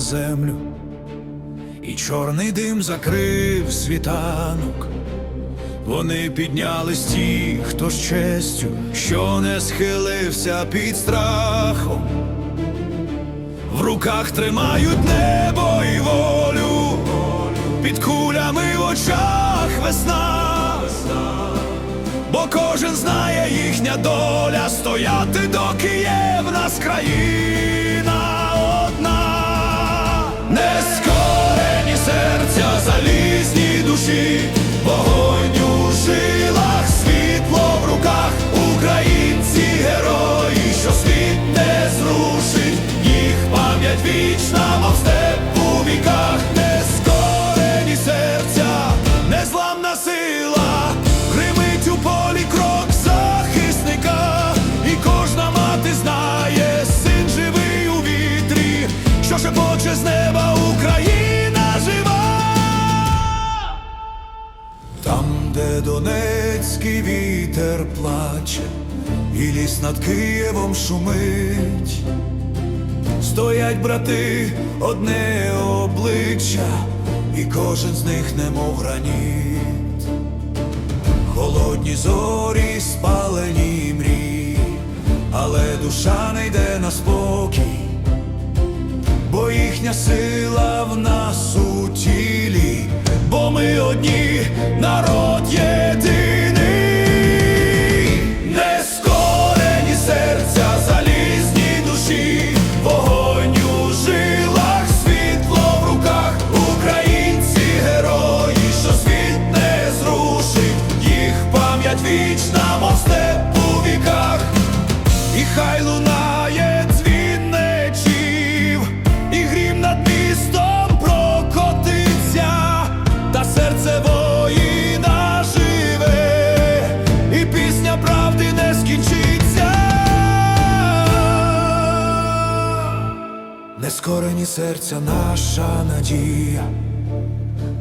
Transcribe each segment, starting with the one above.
землю, і чорний дим закрив світанок. Вони піднялись ті, хто з честю, що не схилився під страхом. В руках тримають небо і волю, під кулями в очах весна. Бо кожен знає їхня доля стояти, доки є в нас країна шепоче з неба Україна жива. Там, де Донецький вітер плаче, і ліс над Києвом шумить, стоять брати одне обличчя, і кожен з них немов граніт. Холодні зорі, спалені мрії, але душа не йде на спокій, їхня сила в нас у тілі, бо ми одні народ єдиний, нескорені серця, залізні душі, вогонь у жилах, світло в руках, українці, герої, що світ не зрушить, їх пам'ять вічна, мов у віках. І хай лунає Нескорені серця наша надія,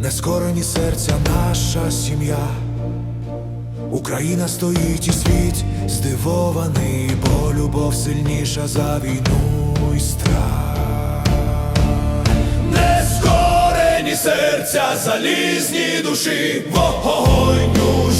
нескорені серця наша сім'я. Україна стоїть і світ здивований, бо любов сильніша за війну і страх. Нескорені серця, залізні душі, вогонь у